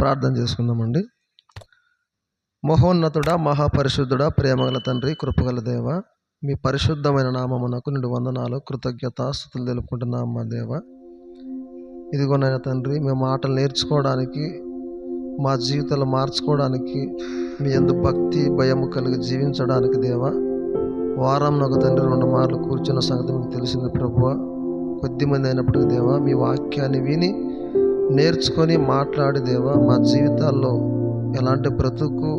ప్రార్థన చేసుకుందామండి. మహోన్నతుడా మహాపరిశుద్ధుడా ప్రేమగల తండ్రి కృపగల దేవ మీ పరిశుద్ధమైన నామమునకు నిండు వందనాలు కృతజ్ఞత స్థుతులు తెలుపుకుంటున్నాం మా దేవ. ఇదిగోనైనా తండ్రి మేము మాటలు నేర్చుకోవడానికి మా జీవితాలు మార్చుకోవడానికి మీ ఎందు భక్తి భయం కలిగి జీవించడానికి దేవ వారం ఒక తండ్రి రెండు మార్లు కూర్చున్న సంగతి మీకు తెలిసింది ప్రభువ. కొద్దిమంది అయినప్పటికీ దేవా మీ వాక్యాన్ని విని నేర్చుకొని మాట్లాడి దేవా మా జీవితాల్లో ఎలాంటి బ్రతుకు?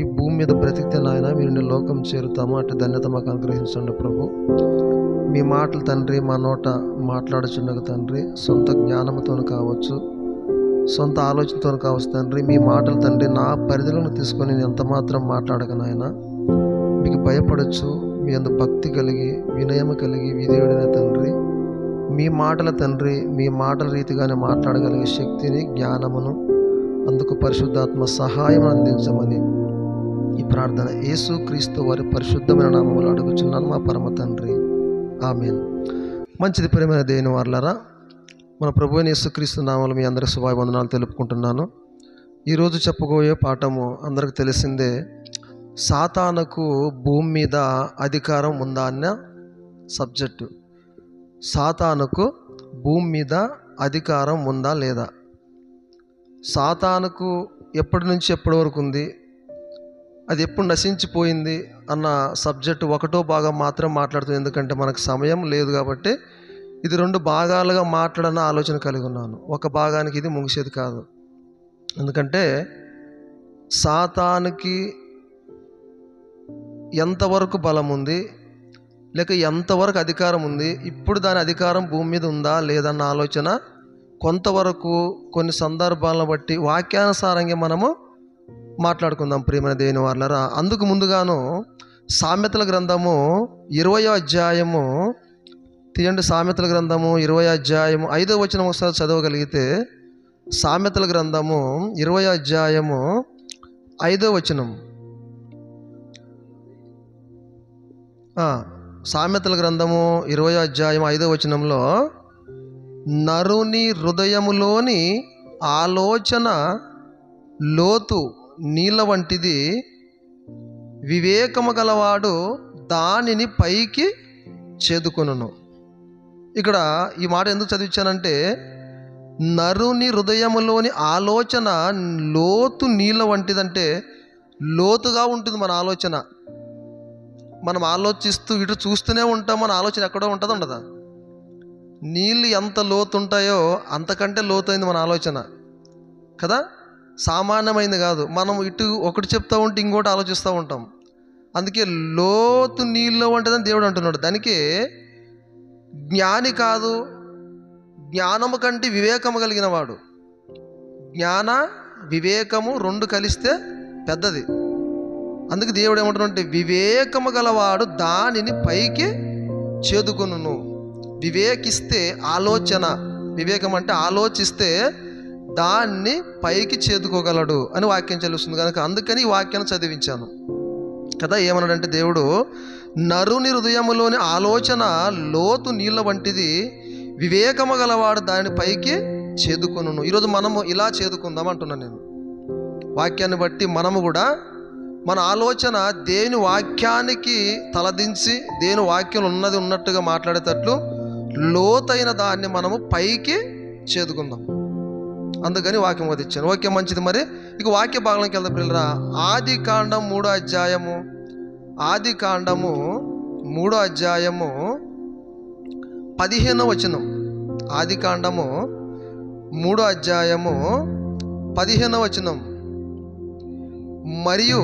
ఈ భూమి మీద బ్రతికితే నాయన మీరు నీ లోకం చేరుతాము? అటు ధన్యత మాకు అనుగ్రహించండి ప్రభు. మీ మాటలు తండ్రి మా నోట మాట్లాడుచుండగా తండ్రి సొంత జ్ఞానంతో కావచ్చు సొంత ఆలోచనతో కావచ్చు తండ్రి మీ మాటలు తండ్రి నా పరిధిలోకి తీసుకొని నేను ఎంత మాత్రం మాట్లాడక నాయన? మీకు భయపడచ్చు మీ అందు భక్తి కలిగి వినయము కలిగి విధేయుడైన తండ్రి మీ మాటల తండ్రి మీ మాటల రీతిగానే మాట్లాడగలిగే శక్తిని జ్ఞానమును అందుకు పరిశుద్ధాత్మ సహాయం అందించమని ఈ ప్రార్థన యేసు క్రీస్తు వారి పరిశుద్ధమైన నామములు అడుగుచున్నాను మా పరమ తండ్రి. ఆమెన్. మంచిది ప్రేమైన దేని వార్లరా మన ప్రభు యేసుక్రీస్తు నామలు మీ అందరి శుభాభివందనాలు తెలుపుకుంటున్నాను. ఈరోజు చెప్పుకోయే పాఠము అందరికి తెలిసిందే సాతానకు భూమి మీద అధికారం ఉందా అన్న సబ్జెక్టు. సాతానుకు భూమి మీద అధికారం ఉందా లేదా? సాతానుకు ఎప్పటి నుంచి ఎప్పటి వరకు ఉంది? అది ఎప్పుడు నశించిపోయింది అన్న సబ్జెక్టు ఒకటో భాగం మాత్రం మాట్లాడుతుంది. ఎందుకంటే మనకు సమయం లేదు కాబట్టి ఇది రెండు భాగాలుగా మాట్లాడన్న ఆలోచన కలిగి ఉన్నాను. ఒక భాగానికి ఇది ముగిసేది కాదు. ఎందుకంటే సాతానికి ఎంతవరకు బలం ఉంది? లేక ఎంతవరకు అధికారం ఉంది ఇప్పుడు దాని అధికారం భూమి మీద ఉందా లేదన్న ఆలోచన కొంతవరకు కొన్ని సందర్భాలను బట్టి వాక్యానుసారంగా మనము మాట్లాడుకుందాం ప్రియమైన దేవుని వాళ్ళరా అందుకు ముందుగాను సామెతల గ్రంథము ఇరవై అధ్యాయము తీయండి సామెతల గ్రంథము ఇరవై అధ్యాయము ఐదో వచనం ఒకసారి చదవగలిగితే సామెతల గ్రంథము ఇరవై అధ్యాయము ఐదో వచనం. సామెతల గ్రంథము ఇరవై అధ్యాయం ఐదో వచనంలో నరుని హృదయములోని ఆలోచన లోతు నీళ్ళ వంటిది వివేకము గలవాడు దానిని పైకి చేదుకొనును. ఇక్కడ ఈ మాట ఎందుకు చదివించానంటే నరుని హృదయములోని ఆలోచన లోతు నీళ్ళ వంటిదంటే లోతుగా ఉంటుంది మన ఆలోచన. మనం ఆలోచిస్తూ ఇటు చూస్తూనే ఉంటాం మన ఆలోచన ఎక్కడో ఉంటుందా ఉండదా? నీళ్ళు ఎంత లోతు ఉంటాయో అంతకంటే లోతైంది మన ఆలోచన. కదా? సామాన్యమైంది కాదు. మనం ఇటు ఒకటి చెప్తూ ఉంటే ఇంకోటి ఆలోచిస్తూ ఉంటాం. అందుకే లోతు నీళ్ళు ఉంటుందని దేవుడు అంటున్నాడు. దానికి జ్ఞాని కాదు జ్ఞానము కంటే వివేకము కలిగిన వాడు. జ్ఞాన వివేకము రెండు కలిస్తే పెద్దది. అందుకే దేవుడు ఏమంటున్నాడంటే వివేకము గలవాడు దానిని పైకి చేదుకొనును. వివేకిస్తే ఆలోచన వివేకం అంటే ఆలోచిస్తే దాన్ని పైకి చేదుకోగలడు అని వాక్యం చెల్లిస్తుంది. కనుక అందుకని ఈ వాక్యాన్ని చదివించాను. కదా ఏమన్నాడంటే దేవుడు నరుని హృదయములోని ఆలోచన లోతు నీళ్ళ వంటిది వివేకము గలవాడు దాని పైకి చేదుకొనును. ఈరోజు మనము ఇలా చేదుకుందాం అంటున్నాను నేను. వాక్యాన్ని బట్టి మనము కూడా మన ఆలోచన దేని వాక్యానికి తలదించి దేని వాక్యం ఉన్నది ఉన్నట్టుగా మాట్లాడేటట్లు లోతైన దాన్ని మనము పైకి చేదుకుందాం. అందుకని వాక్యం వదిచ్చాను ఓకే మంచిది మరి. ఇక వాక్య భాగంలోకి వెళ్దాం పిల్లరా. ఆది కాండం మూడో అధ్యాయము. ఆది కాండము మూడో అధ్యాయము పదిహేనో వచనం. ఆది కాండము మూడో అధ్యాయము పదిహేనో వచనం. మరియు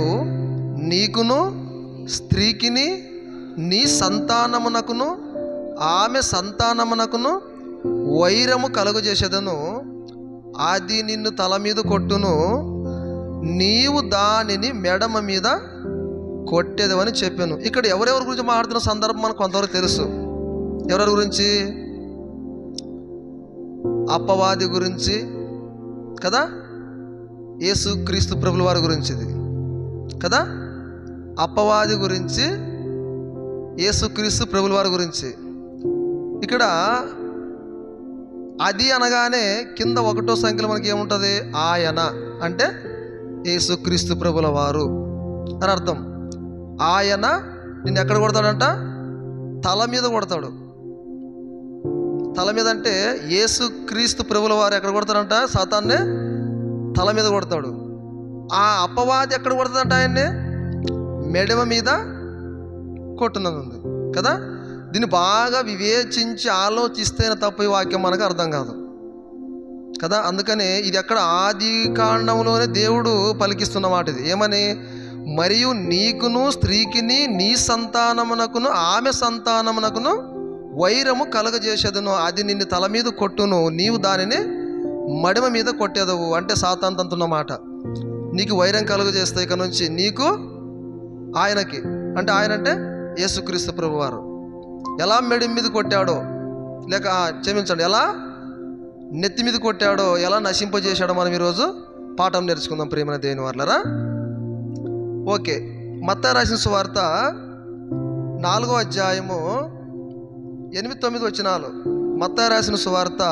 నీకును స్త్రీకిని నీ సంతానమునకును ఆమె సంతానమునకును వైరము కలుగజేసేదను. అది నిన్ను తల మీద కొట్టును. నీవు దానిని మెడమ మీద కొట్టేదవని చెప్పాను. ఇక్కడ ఎవరెవరి గురించి మాట్లాడుతున్న సందర్భం మనకు కొంతవరకు తెలుసు. ఎవరెవరి గురించి? అప్పవాది గురించి కదా? యేసు క్రీస్తు ప్రభుల వారి గురించి ఇది కదా? అప్పవాది గురించి యేసు క్రీస్తు ప్రభుల వారి గురించి. ఇక్కడ అది అనగానే కింద ఒకటో సంఖ్యలో మనకి ఏముంటుంది? ఆయన. అంటే యేసుక్రీస్తు ప్రభుల వారు. అని అర్థం. ఆయన నిన్ను ఎక్కడ కొడతాడంట? తల మీద కొడతాడు. తల మీద అంటే యేసుక్రీస్తు ప్రభుల వారు ఎక్కడ కొడతాడంట సాతాన్నే తల మీద కొడతాడు. ఆ అపవాది ఎక్కడ కొడుతుందంట ఆయన్ని? మెడమ మీద కొట్టున్నది ఉంది కదా? దీన్ని బాగా వివేచించి ఆలోచిస్తేనే తప్ప ఈ వాక్యం మనకు అర్థం కాదు. కదా? అందుకనే ఇది ఎక్కడ ఆది కాండంలోనే దేవుడు పలికిస్తున్న మాట ఇది ఏమని? మరియు నీకును స్త్రీకిని నీ సంతానమునకును ఆమె సంతానమునకును వైరము కలగజేసేదను. అది నిన్ను తల మీద కొట్టును. నీవు దానిని మడిమ మీద కొట్టేదవు అంటే సాతాంతంతున్నమాట నీకు వైరం కలుగజేస్తే ఇక నుంచి నీకు ఆయనకి అంటే ఆయన అంటే యేసుక్రీస్తు ప్రభువారు. ఎలా మెడి మీద కొట్టాడో లేక క్షమించండి ఎలా నెత్తి మీద కొట్టాడో ఎలా నశింపజేశాడో మనం ఈరోజు పాఠం నేర్చుకుందాం ప్రేమ దేవుని వాళ్ళరా ఓకే మత్త రాసిన సువార్త నాలుగో అధ్యాయము ఎనిమిది తొమ్మిది వచ్చినాలు మత్త రాసిన సువార్త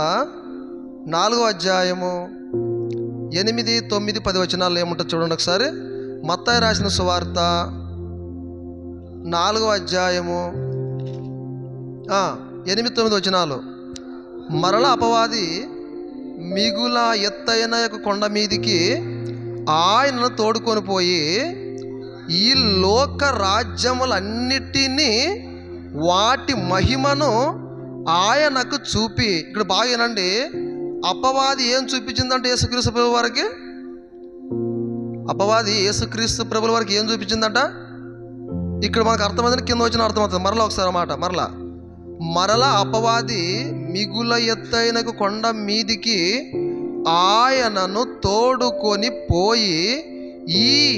నాలుగో అధ్యాయము ఎనిమిది తొమ్మిది పది వచనాలు ఏముంటుంది చూడండి ఒకసారి. మత్తాయి రాసిన సువార్త నాలుగో అధ్యాయము ఎనిమిది తొమ్మిది వచనాలు. మరల అపవాది మిగుల ఎత్తైన యొక్క కొండ మీదికి ఆయనను తోడుకొని పోయి ఈ లోక రాజ్యములన్నిటినీ వాటి మహిమను ఆయనకు చూపి ఇక్కడ బాగా వినండి. అపవాది ఏం చూపించిందంటే యేసుక్రీస్తు ప్రభు వారికి? అపవాది యేసుక్రీస్తు ప్రభుల వారికి ఏం చూపించిందంట? ఇక్కడ మనకు అర్థమైంది కింద వచ్చిన అర్థమవుతుంది. మరలా ఒకసారి మాట మరలా. మరల అపవాది మిగుల ఎత్తైన కొండ మీదికి ఆయనను తోడుకొని పోయి ఈ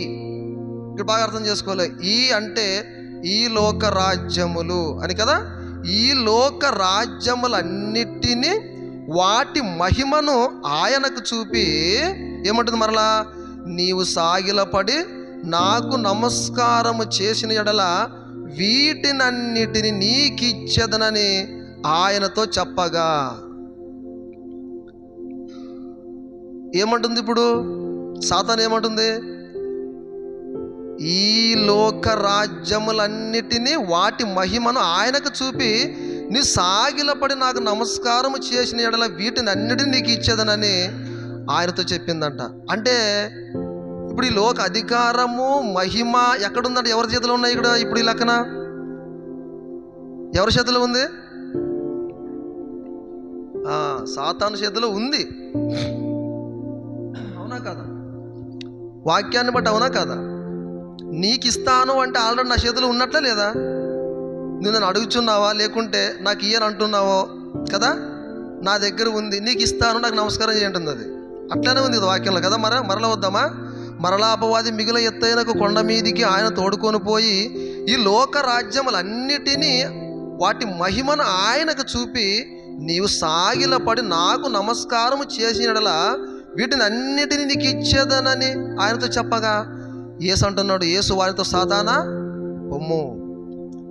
ఇక్కడ బాగా అర్థం చేసుకోవాలి. ఈ అంటే ఈ లోక రాజ్యములు అని కదా? ఈ లోక రాజ్యములన్నిటినీ వాటి మహిమను ఆయనకు చూపి ఏమంటుంది మరలా? నీవు సాగిలపడి నాకు నమస్కారము చేసిన ఎడల వీటినన్నిటిని నీకిచ్చేదనని ఆయనతో చెప్పగా. ఏమంటుంది ఇప్పుడు? సాతాన్ ఏమంటుంది? ఈ లోక రాజ్యములన్నిటినీ వాటి మహిమను ఆయనకు చూపి నీ సాగిలపడి నాకు నమస్కారం చేసిన ఎడల వీటిని అన్నిటిని నీకు ఇచ్చేదనని ఆయనతో చెప్పిందంట. అంటే ఇప్పుడు ఈ లోక అధికారము మహిమ ఎక్కడుందంటే ఎవరి చేతిలో ఉన్నాయి ఇక్కడ ఇప్పుడు ఈ లెక్కన? ఎవరి చేతిలో ఉంది? సాతాను చేతిలో ఉంది. అవునా కాదా? వాక్యాన్ని బట్టి అవునా కాదా? నీకు ఇస్తాను అంటే ఆల్రెడీ నా చేతిలో ఉన్నట్లే లేదా? నువ్వు నన్ను అడుగుచున్నావా? లేకుంటే నాకు ఇయ్యని అంటున్నావో? కదా? నా దగ్గర ఉంది నీకు ఇస్తాను నాకు నమస్కారం చేయంటుంది అది. అట్లానే ఉంది ఇది వాక్యంలో కదా మర మరల వద్దామా? మరలా అపవాది మిగిలిన ఎత్తైన కొండ మీదికి ఆయన తోడుకొని పోయి ఈ లోక రాజ్యములన్నిటినీ వాటి మహిమను ఆయనకు చూపి నీవు సాగిలపడి నాకు నమస్కారం చేసినడల వీటిని అన్నిటినీ నీకు ఇచ్చేదనని ఆయనతో చెప్పగా ఏసు అంటున్నాడు ఏసు వారితో సాతానా? పొమ్ము.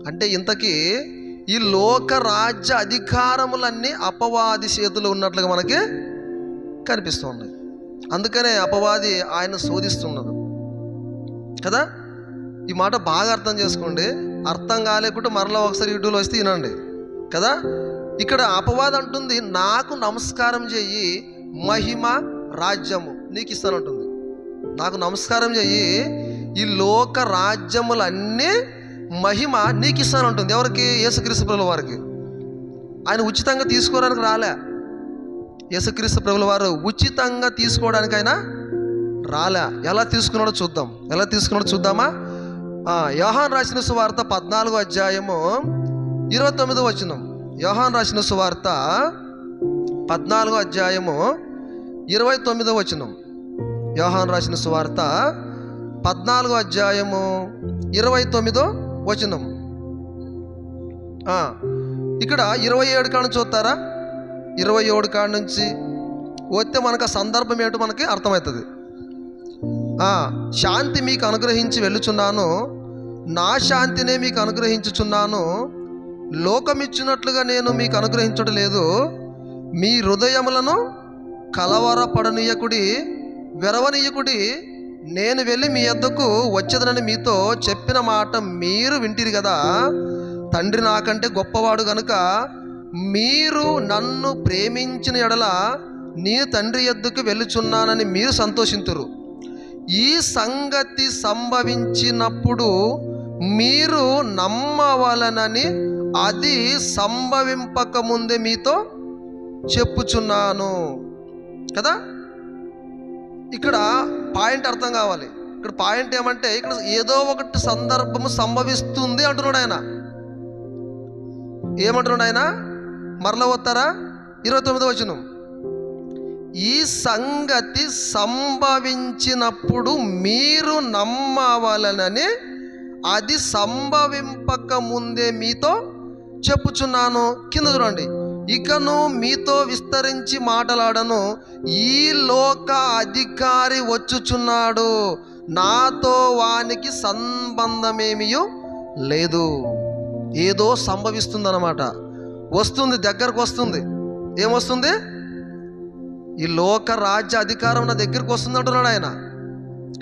అంటే ఇంతకీ ఈ లోక రాజ్య అధికారములన్నీ అపవాది చేతిలో ఉన్నట్లుగా మనకి కనిపిస్తుంది. అందుకనే అపవాది ఆయన శోధిస్తున్నారు కదా? ఈ మాట బాగా అర్థం చేసుకోండి. అర్థం కాలేకుంటే మరలా ఒకసారి యూట్యూబ్లో వస్తే వినండి. కదా? ఇక్కడ అపవాది అంటుంది నాకు నమస్కారం చెయ్యి మహిమ రాజ్యము నీకు ఇస్తానంటుంది నాకు నమస్కారం చెయ్యి ఈ లోక రాజ్యములన్నీ మహిమ నీకు ఇస్తానంటుంది ఎవరికి? యేసుక్రీస్తు ప్రభుల వారికి. ఆయన ఉచితంగా తీసుకోవడానికి రాలే. యేసుక్రీస్తు ప్రభుల వారు ఉచితంగా తీసుకోవడానికి ఆయన రాలే. ఎలా తీసుకున్నాడో చూద్దాం. ఎలా తీసుకున్నాడో చూద్దామా? యోహాన్ రాసిన సువార్త పద్నాలుగో అధ్యాయము ఇరవై తొమ్మిదో వచనం. యోహాన్ రాసిన సువార్త పద్నాలుగో అధ్యాయము ఇరవై తొమ్మిదో వచనం. యోహాన్ రాసిన సువార్త పద్నాలుగో అధ్యాయము ఇరవై తొమ్మిదో వచనం. ఇక్కడ ఇరవై ఏడు కాడ నుంచి చూస్తారా? ఇరవై ఏడు కాడ నుంచి వస్తే మనకు ఆ సందర్భం ఏమిటో మనకి అర్థమవుతుంది. శాంతి మీకు అనుగ్రహించి వెళ్ళుచున్నాను నా శాంతినే మీకు అనుగ్రహించుచున్నాను లోకమిచ్చినట్లుగా నేను మీకు అనుగ్రహించడం లేదు మీ హృదయములను కలవరపడనీయకుడి వెరవనీయకుడి నేను వెళ్ళి మీ యొద్దకు వచ్చేదనని మీతో చెప్పిన మాట మీరు వింటిరి కదా. తండ్రి నాకంటే గొప్పవాడు గనుక మీరు నన్ను ప్రేమించిన ఎడల నీ తండ్రి ఎద్దుకు వెళ్ళుచున్నానని మీరు సంతోషింతురు. ఈ సంగతి సంభవించినప్పుడు మీరు నమ్మవలనని అది సంభవింపక ముందే మీతో చెప్పుచున్నాను. కదా? ఇక్కడ పాయింట్ అర్థం కావాలి. ఇక్కడ పాయింట్ ఏమంటే ఇక్కడ ఏదో ఒకటి సందర్భము సంభవిస్తుంది అంటున్నాడు ఆయన. ఏమంటున్నాడు ఆయన? మరల వస్తారా? ఇరవై తొమ్మిదో వచనం. ఈ సంగతి సంభవించినప్పుడు మీరు నమ్మవలనని అది సంభవింపక ముందే మీతో చెప్పుచున్నాను. కింద చూడండి. ఇకను మీతో విస్తరించి మాటలాడను ఈ లోక అధికారి వచ్చుచున్నాడు. నాతో వానికి సంబంధమేమియో లేదు. ఏదో సంభవిస్తుందన్నమాట. వస్తుంది దగ్గరకు వస్తుంది. ఏమొస్తుంది ఈ లోక రాజ్య అధికారం నా దగ్గరికి వస్తుంది అంటున్నాడు ఆయన.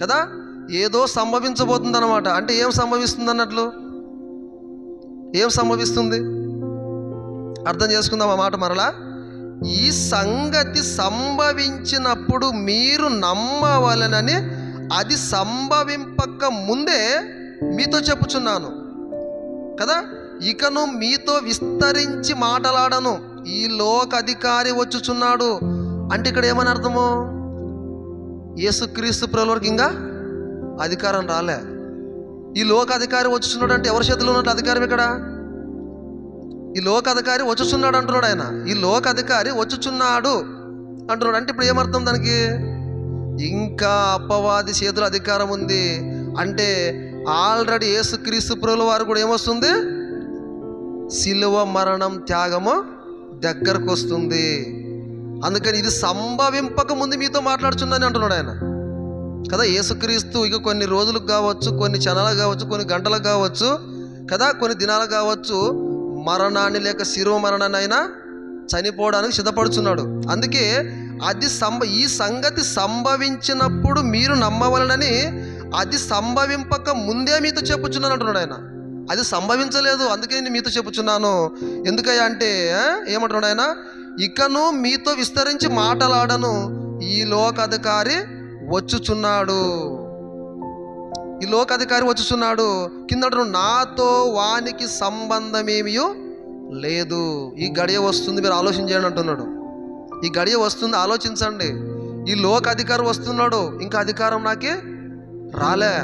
కదా? ఏదో సంభవించబోతుంది అనమాట అంటే ఏం సంభవిస్తుంది అన్నట్లు ఏం సంభవిస్తుంది? అర్థం చేసుకుందాం ఆ మాట మరలా? ఈ సంగతి సంభవించినప్పుడు మీరు నమ్మవలనని అది సంభవింపక ముందే మీతో చెప్పుచున్నాను. కదా? ఇకను మీతో విస్తరించి మాటలాడను. ఈ లోక అధికారి వచ్చుచున్నాడు. అంటే ఇక్కడ ఏమని అర్థము? యేసుక్రీస్తు ప్రభులకి ఇంకా అధికారం రాలే. ఈ లోక అధికారి వచ్చుచున్నాడు అంటే ఎవరి చేతిలో ఉన్నట్టు అధికారం ఇక్కడ? ఈ లోక అధికారి వచ్చుచున్నాడు అంటున్నాడు ఆయన. ఈ లోక అధికారి వచ్చుచున్నాడు అంటున్నాడు. అంటే ఇప్పుడు ఏమర్థం దానికి? ఇంకా అప్పవాది చేతుల అధికారం ఉంది. అంటే ఆల్రెడీ యేసుక్రీస్తు ప్రభుల వారు కూడా ఏమొస్తుంది? సిలువ మరణం త్యాగము దగ్గరకు వస్తుంది అందుకని ఇది సంభవింపక ముందు మీతో మాట్లాడుచున్నాను అంటున్నాడు ఆయన. కదా యేసుక్రీస్తు ఇక కొన్ని రోజులకు కావచ్చు కొన్ని క్షణాలకు కావచ్చు కొన్ని గంటలకు కావచ్చు కదా కొన్ని దినాలకు కావచ్చు మరణాన్ని లేక శిరో మరణాన్ని అయినా చనిపోవడానికి సిద్ధపడుచున్నాడు. అందుకే అది సంభ ఈ సంగతి సంభవించినప్పుడు మీరు నమ్మవలనని అది సంభవింపక ముందే మీతో చెప్పుచున్నాను అంటున్నాడు ఆయన. అది సంభవించలేదు అందుకే నేను మీతో చెప్పుచున్నాను. ఎందుకయ్యా అంటే ఏమంటున్నాడు ఆయన? ఇకను మీతో విస్తరించి మాటలాడను ఈ లోకాధికారి వచ్చుచున్నాడు. ఈ లోకాధికారి వచ్చుచున్నాడు. కింద నాతో వానికి సంబంధమేమియో లేదు. ఈ గడియ వస్తుంది మీరు ఆలోచించండి అంటున్నాడు. ఈ గడియ వస్తుంది ఆలోచించండి. ఈ లోక అధికారి వస్తున్నాడు ఇంకా అధికారం నాకే రాలే.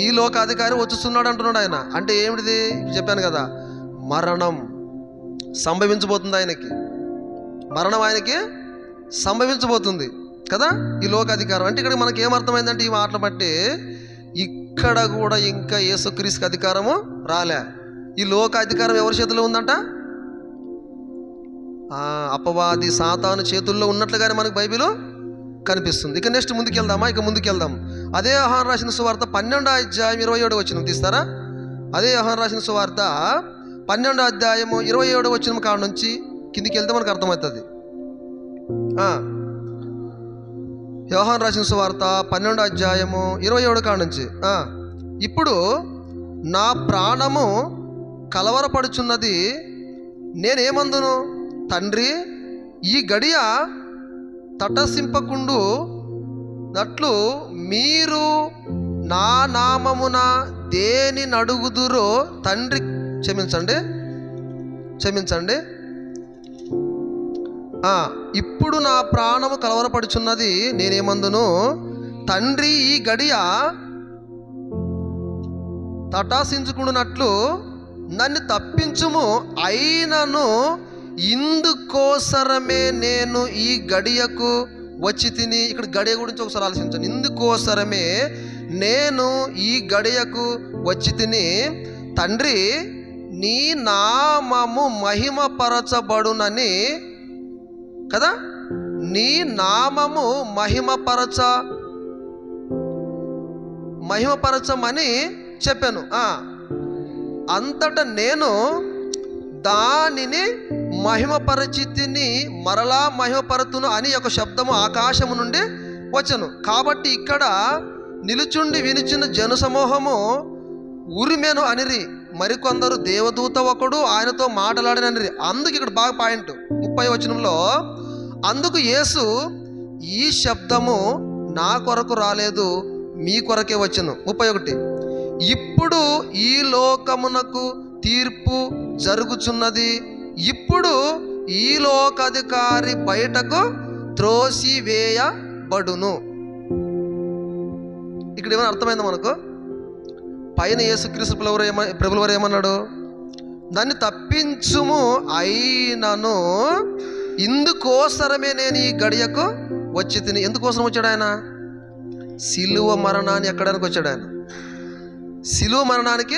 ఈ లోక అధికారి వచ్చుస్తున్నాడు అంటున్నాడు ఆయన. అంటే ఏమిటిది? చెప్పాను కదా మరణం సంభవించబోతుంది ఆయనకి. మరణం ఆయనకి సంభవించబోతుంది కదా ఈ లోక అధికారం అంటే ఇక్కడ మనకి ఏమర్థమైందంటే ఈ మాటలు బట్టి ఇక్కడ కూడా ఇంకా యేసుక్రీస్తుకి అధికారము రాలే. ఈ లోక అధికారం ఎవరి చేతిలో ఉందంట? అపవాది సాతాను చేతుల్లో ఉన్నట్లుగానే మనకు బైబిల్ కనిపిస్తుంది. ఇక నెక్స్ట్ ముందుకెళ్దామా? ఇక ముందుకెళ్దాం. అదే ఆహారం రాసిన సువార్త పన్నెండో అధ్యాయం ఇరవై ఏడు వచ్చిన తీస్తారా? అదే ఆహారం రాసిన సువార్త పన్నెండో అధ్యాయము ఇరవై ఏడు వచ్చిన కాడ నుంచి కిందికి వెళ్తే మనకు అర్థమవుతుంది. యోహాన్ రాసిన సువార్త పన్నెండో అధ్యాయము ఇరవై ఏడు కాడ నుంచి. ఇప్పుడు నా ప్రాణము కలవరపడుచున్నది నేనేమందును? తండ్రి ఈ గడియ తటసింపకుండు నట్లు మీరు నా నామమున దేని నడుగుదురో తండ్రి క్షమించండి క్షమించండి. ఇప్పుడు నా ప్రాణము కలవరపడుచున్నది నేనేమందును? తండ్రి ఈ గడియ తటాసించుకున్నట్లు నన్ను తప్పించుము అయినను ఇందుకోసరమే నేను ఈ గడియకు వచ్చి తిని ఇక్కడ గడియ గురించి ఒకసారి ఆలోచించాను ఇందుకోసరమే నేను ఈ గడియకు వచ్చి తిని తండ్రి నీ నామము మహిమపరచబడునని కదా? నీ నామము మహిమపరచ మహిమపరచమని చెప్పాను. అంతట నేను దానిని మహిమపరిచితిని మరలా మహిమపరతును అని ఒక శబ్దము ఆకాశము నుండి వచ్చను. కాబట్టి ఇక్కడ నిలుచుండి వినిచిన జనసమూహము ఉరిమెను అనిరి. మరికొందరు దేవదూత ఒకడు ఆయనతో మాట్లాడిననిరి. అందుకు ఇక్కడ బాగా పాయింట్ ముప్పై వచనంలో అందుకు యేసు ఈ శబ్దము నా కొరకు రాలేదు మీ కొరకే వచ్చను ముప్పై ఒకటి. ఇప్పుడు ఈ లోకమునకు తీర్పు జరుగుచున్నది. ఇప్పుడు ఈ లోకాధికారి బయటకు త్రోసివేయబడును. ఇక్కడ ఏమైనా అర్థమైందా మనకు? పైన యేసుక్రీస్తు ప్రభులవారు ఏమ ప్రభులవారు ఏమన్నాడు? దాన్ని తప్పించుము అయినను ఇందుకోసరమే నేను ఈ గడియకు వచ్చి తిని ఎందుకోసం వచ్చాడు ఆయన? సిలువ మరణాన్ని ఎక్కడానికి వచ్చాడు ఆయన? సిలువ మరణానికి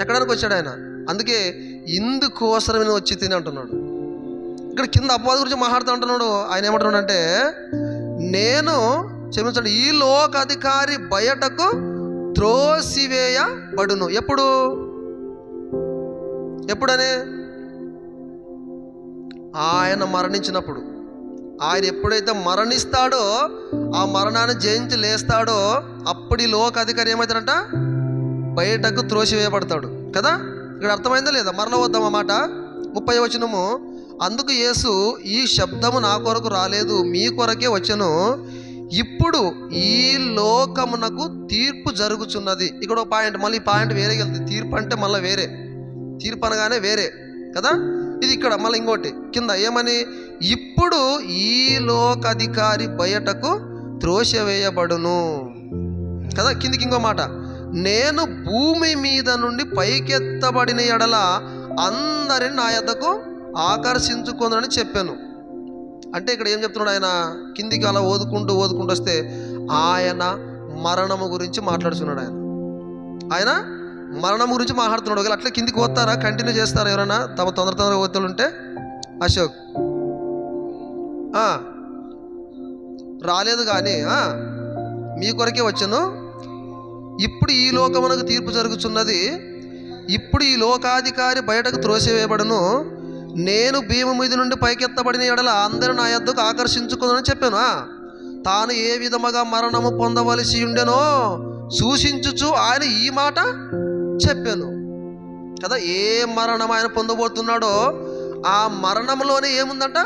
ఎక్కడానికి వచ్చాడు ఆయన? అందుకే ఇందుకోసరం నేను వచ్చి తిని అంటున్నాడు. ఇక్కడ కింద అపవాది గురించి మాట్లాడుతూ అంటున్నాడు. ఆయన ఏమంటున్నాడు అంటే నేను క్షమించండి ఈ లోక అధికారి బయటకు త్రోసివేయబడును. ఎప్పుడు? ఎప్పుడనే? ఆయన మరణించినప్పుడు. ఆయన ఎప్పుడైతే మరణిస్తాడో ఆ మరణాన్ని జయించి లేస్తాడో అప్పుడు లోక అధికారి ఏమవుతాడంట బయటకు త్రోసివేయబడతాడు. కదా? ఇక్కడ అర్థమైందా లేదా? మరల వద్దాం అన్నమాట. ముప్పై వచనము. అందుకు యేసు ఈ శబ్దము నా కొరకు రాలేదు మీ కొరకే వచ్చను. ఇప్పుడు ఈ లోకమునకు తీర్పు జరుగుచున్నది. ఇక్కడ ఒక పాయింట్ మళ్ళీ ఈ పాయింట్ వేరే వెళ్తుంది తీర్పు అంటే మళ్ళీ వేరే. తీర్పు అనగానే వేరే. కదా? ఇది ఇక్కడ మళ్ళీ ఇంకోటి. కింద ఏమని? ఇప్పుడు ఈ లోకాధికారి బయటకు త్రోసివేయబడును. కదా కిందికి ఇంకో మాట. నేను భూమి మీద నుండి పైకెత్తబడిన ఎడల అందరిని నా యొద్దకు ఆకర్షించుకుందని చెప్పాను. అంటే ఇక్కడ ఏం చెప్తున్నాడు ఆయన? కిందికి అలా ఓదుకుంటూ ఓదుకుంటూ వస్తే ఆయన మరణము గురించి మాట్లాడుతున్నాడు ఆయన. ఆయన మరణం గురించి మాట్లాడుతున్నాడు. ఒకవేళ అట్లా కిందికి పోతారా? కంటిన్యూ చేస్తారా ఎవరైనా? తమ తొందర తొందర ఓతులు ఉంటే? అశోక్. రాలేదు కానీ మీ కొరకే వచ్చాను. ఇప్పుడు ఈ లోకమునకు తీర్పు జరుగుతున్నది ఇప్పుడు ఈ లోకాధికారి బయటకు త్రోసివేయబడను. నేను భీమ మీద నుండి పైకెత్తబడిన ఎడల అందరూ నా యొద్దకు ఆకర్షించుకుందని చెప్పాను. తాను ఏ విధముగా మరణము పొందవలసి ఉండెనో సూచించుచు ఆయన ఈ మాట చెప్పాను. కదా ఏ మరణం ఆయన పొందబోతున్నాడో ఆ మరణంలోనే ఏముందంట?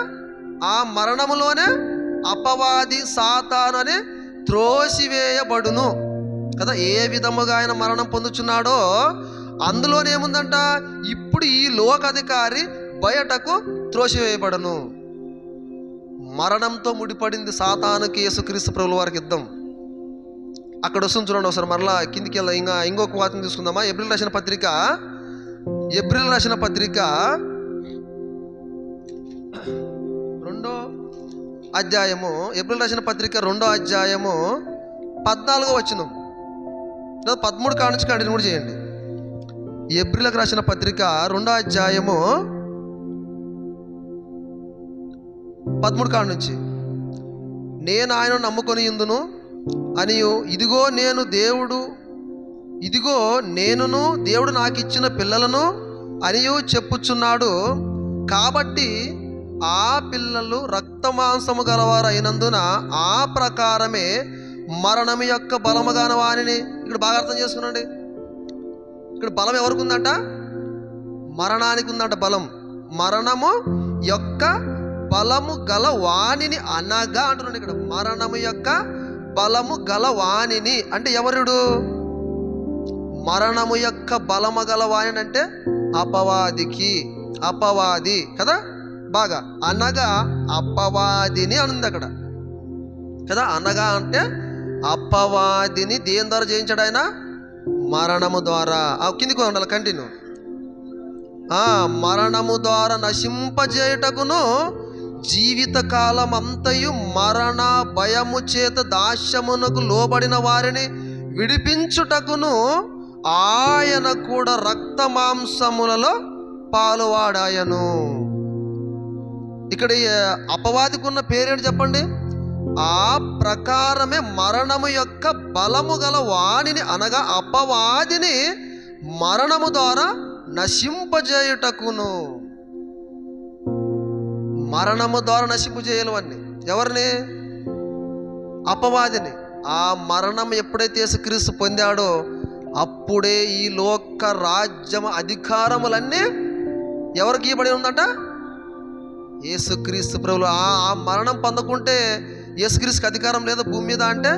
ఆ మరణములోనే అపవాది సాతాను అని త్రోసివేయబడును. కదా ఏ విధముగా ఆయన మరణం పొందుచున్నాడో అందులోనే ఏముందంట? ఇప్పుడు ఈ లోకాధికారి బయటకు త్రోసివేయబడను. మరణంతో ముడిపడింది సాతానుకి యేసుక్రీస్తు ప్రభుల వారికి యుద్ధం. అక్కడ వస్తుంది చూడండి ఒకసారి మరలా కిందికి వెళ్దాం ఇంకా ఇంకొక వార్తను తీసుకుందామా? ఏప్రిల్ రాసిన పత్రిక. ఏప్రిల్ రాసిన పత్రిక. రెండో అధ్యాయము. ఏప్రిల్ రాసిన పత్రిక రెండో అధ్యాయము పద్నాలుగో వచ్చిన లేదా పదమూడు కాడ నుంచి కంటిన్యూ కూడా చేయండి. ఏప్రిల్కి రాసిన పత్రిక రెండో అధ్యాయము పదమూడు కాడ నుంచి. నేను ఆయన నమ్ముకొని ఇందును అనియు ఇదిగో నేను దేవుడు ఇదిగో నేనును దేవుడు నాకు ఇచ్చిన పిల్లలను అనియు చెప్పుచున్నాడు. కాబట్టి ఆ పిల్లలు రక్తమాంసము గలవారు అయినందున ఆ ప్రకారమే మరణము యొక్క బలముగాన వానిని ఇక్కడ బాగా అర్థం చేసుకునండి. ఇక్కడ బలం ఎవరికి ఉందంట మరణానికి ఉందంట బలం. మరణము యొక్క బలము గల వాణిని అనగా అంటున్నాడు ఇక్కడ. మరణము యొక్క బలము గల వాణిని అంటే ఎవరుడు? మరణము యొక్క బలము గల వాణిని అంటే అపవాదికి. అపవాది కదా? బాగా. అనగా అపవాదిని అనుంది అక్కడ. కదా? అనగా అంటే అపవాదిని దేని ద్వారా జయించాడు ఆయన? మరణము ద్వారా. ఆ కిందికి ఉండాలి కంటిన్యూ. మరణము ద్వారా నశింపజేయటకును జీవితకాలమంతయు మరణ భయము చేత దాస్యమునకు లోబడిన వారిని విడిపించుటకును ఆయన కూడా రక్త మాంసములలో పాలువాడాయను. ఇక్కడ అపవాదికున్న పేరేంటి చెప్పండి? ఆ ప్రకారమే మరణము యొక్క బలము గల వాణిని అనగా అపవాదిని మరణము ద్వారా నశింపజేయుటకును. మరణము ద్వారా నశింపు చేయలేవన్నీ ఎవరిని? అపవాదిని. ఆ మరణం ఎప్పుడైతే యేసుక్రీస్తు పొందాడో అప్పుడే ఈ లోక రాజ్యం అధికారములన్నీ ఎవరికి ఇవ్వబడి ఉందంట? యేసుక్రీస్తు ప్రభులు. ఆ మరణం పొందకుంటే యేసుక్రీస్తుకి అధికారం లేదు భూమి మీద అంటే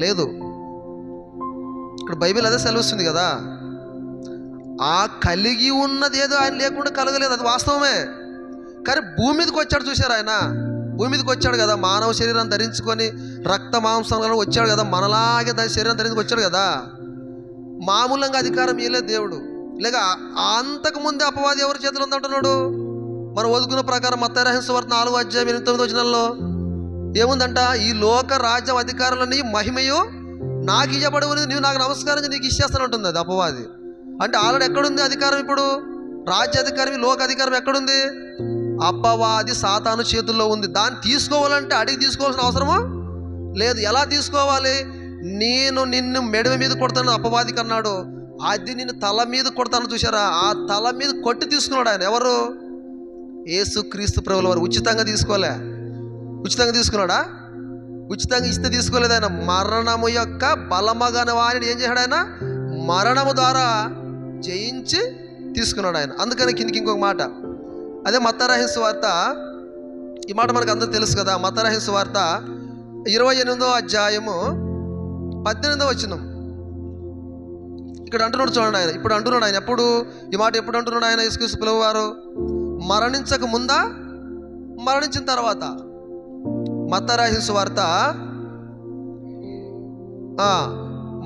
లేదు. ఇక్కడ బైబిల్ అదే సెలవుస్తుంది కదా. ఆ కలిగి ఉన్నది ఏదో ఆయన లేకుండా కలగలేదు. అది వాస్తవమే. కానీ భూమి మీదకి వచ్చాడు చూశారు ఆయన? భూమి మీదకి వచ్చాడు కదా మానవ శరీరం ధరించుకొని రక్త మాంసంలో వచ్చాడు కదా మనలాగే దాని శరీరం ధరించుకు వచ్చాడు కదా. మామూలంగా అధికారం ఇవ్వలేదు దేవుడు. లేక అంతకు ముందే అపవాది ఎవరి చేతిలో ఉందంటున్నాడు మనం వదుకున్న ప్రకారం మత్తరహస్య వార్త నాలుగు అధ్యాయం ఎనిమిది తొమ్మిది వచనాల్లో ఏముందంట? ఈ లోక రాజ్యం అధికారులని మహిమయు నాకు ఇవ్వబడి ఉన్నది నువ్వు నాకు నమస్కారం నీకు ఇచ్చేస్తాను ఉంటుంది అది అపవాది. అంటే ఆల్రెడీ ఎక్కడుంది అధికారం ఇప్పుడు? రాజ్య అధికారం లోక అధికారం ఎక్కడుంది? అపవాది సాతాను చేతుల్లో ఉంది. దాన్ని తీసుకోవాలంటే అడిగి తీసుకోవాల్సిన అవసరమా? లేదు. ఎలా తీసుకోవాలి? నేను నిన్ను మెడవ మీద కొడతాను అపవాదికి అన్నాడు అది నిన్ను తల మీద కొడతాను చూసారా ఆ తల మీద కొట్టి తీసుకున్నాడు ఆయన. ఎవరు? ఏసు క్రీస్తు ప్రభుల వారు. ఉచితంగా తీసుకోలే. ఉచితంగా తీసుకున్నాడా? ఉచితంగా ఇస్తే తీసుకోలేదు ఆయన. మరణము యొక్క బలమగన వారిని ఏం చేశాడు ఆయన? మరణము ద్వారా జయించి తీసుకున్నాడు ఆయన. అందుకని కిందికి ఇంకొక మాట. అదే మత్తరహింస వార్త. ఈ మాట మనకు అందరూ తెలుసు కదా మత్తరహింస వార్త ఇరవై ఎనిమిదో అధ్యాయము పద్దెనిమిదో వచ్చినం ఇక్కడ అంటున్నాడు చూడండి ఆయన ఇప్పుడు అంటున్నాడు ఆయన ఎప్పుడు? ఈ మాట ఎప్పుడు అంటున్నాడు ఆయన ఇసుకృష్ణ పిలువవారు మరణించక ముందా? మరణించిన తర్వాత. మత్తరాహింస వార్త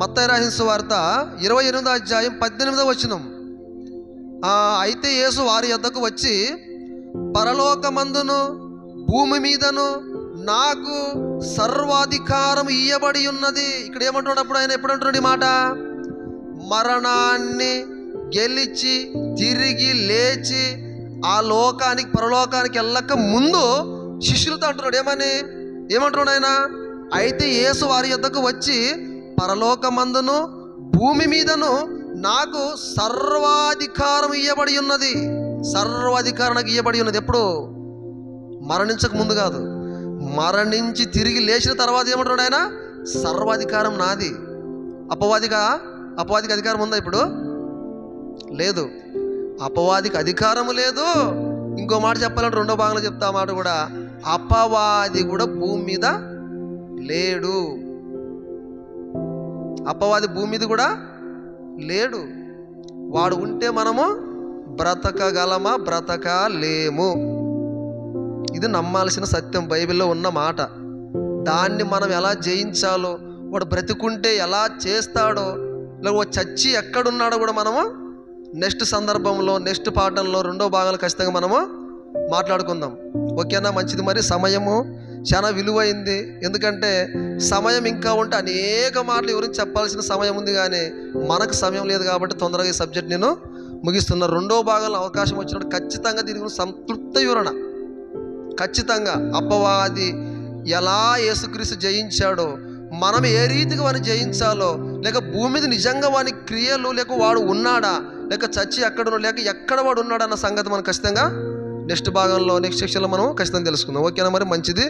మత్తరాహింస వార్త ఇరవై ఎనిమిదో అధ్యాయం పద్దెనిమిదో వచ్చినం అయితే యేసు వారి యొద్దకు వచ్చి పరలోకమందును భూమి మీదను నాకు సర్వాధికారం ఇయ్యబడి ఉన్నది. ఇక్కడ ఏమంటున్నాడు అప్పుడు ఆయన? ఎప్పుడు అంటున్నాడు ఈ మాట? మరణాన్ని గెలిచి తిరిగి లేచి ఆ లోకానికి పరలోకానికి వెళ్ళక ముందు శిష్యులతో అంటున్నాడు. ఏమని? ఏమంటున్నాడు ఆయన? అయితే యేసు వారి యొద్దకు వచ్చి పరలోకమందును భూమి మీదను నాకు సర్వాధికారం ఇయ్యబడి ఉన్నది. సర్వాధికారం ఇయ్యబడి ఉన్నది. ఎప్పుడు మరణించక ముందు కాదు. మరణించి తిరిగి లేచిన తర్వాత ఏమంటాడు ఆయన? సర్వాధికారం నాది. అపవాదిగా అపవాదికి అధికారం ఉందా ఇప్పుడు? లేదు. అపవాదికి అధికారము లేదు. ఇంకో మాట చెప్పాలంటే రెండో భాగంలో చెప్తా మాట కూడా. అపవాది కూడా భూమి మీద లేడు. అపవాది భూమి మీద కూడా లేడు. వాడు ఉంటే మనము బ్రతకగలమా? బ్రతకలేము. ఇది నమ్మాల్సిన సత్యం. బైబిల్లో ఉన్న మాట. దాన్ని మనం ఎలా జయించాలో వాడు బ్రతికుంటే ఎలా చేస్తాడో లేకపోతే వాడు చచ్చి ఎక్కడున్నాడో కూడా మనము నెక్స్ట్ సందర్భంలో నెక్స్ట్ పాఠంలో రెండో భాగాలు ఖచ్చితంగా మనము మాట్లాడుకుందాం. ఓకేనా? మంచిది మరి. సమయము చాలా విలువైంది. ఎందుకంటే సమయం ఇంకా ఉంటే అనేక మాటలు ఎవరికి చెప్పాల్సిన సమయం ఉంది కానీ మనకు సమయం లేదు కాబట్టి తొందరగా ఈ సబ్జెక్ట్ నేను ముగిస్తున్న రెండో భాగంలో అవకాశం వచ్చినప్పుడు ఖచ్చితంగా దీని సంతృప్త వివరణ. ఖచ్చితంగా అపవాది ఎలా యేసుక్రీస్తు జయించాడో మనం ఏ రీతిగా వాడిని జయించాలో లేక భూమి మీద నిజంగా వాని క్రియలు లేక వాడు ఉన్నాడా లేక చచ్చి ఎక్కడున్నా లేక ఎక్కడ వాడు ఉన్నాడా అన్న సంగతి మనం ఖచ్చితంగా నెక్స్ట్ భాగంలో నెక్స్ట్ సెక్షన్లో మనం ఖచ్చితంగా తెలుసుకుందాం. ఓకేనా మరి? మంచిది?